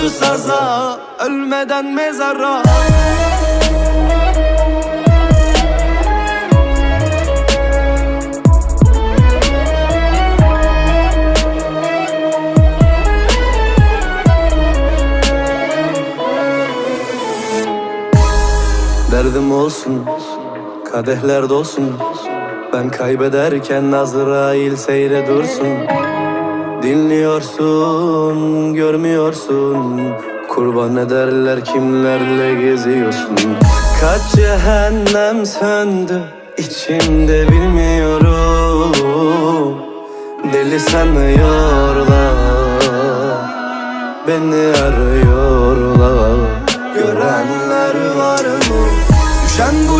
Vurdu saza Ölmeden mezara. Derdim olsun, kadehler dolsun. Ben kaybederken Azrail seyre dursun Dinliyorsun, görmüyorsun. Kurban ederler kimlerle geziyorsun. Kaç cehennem söndü içimde bilmiyorum. Deli sanıyorlar Beni arıyorlar. Görenler var mı? Düşen bu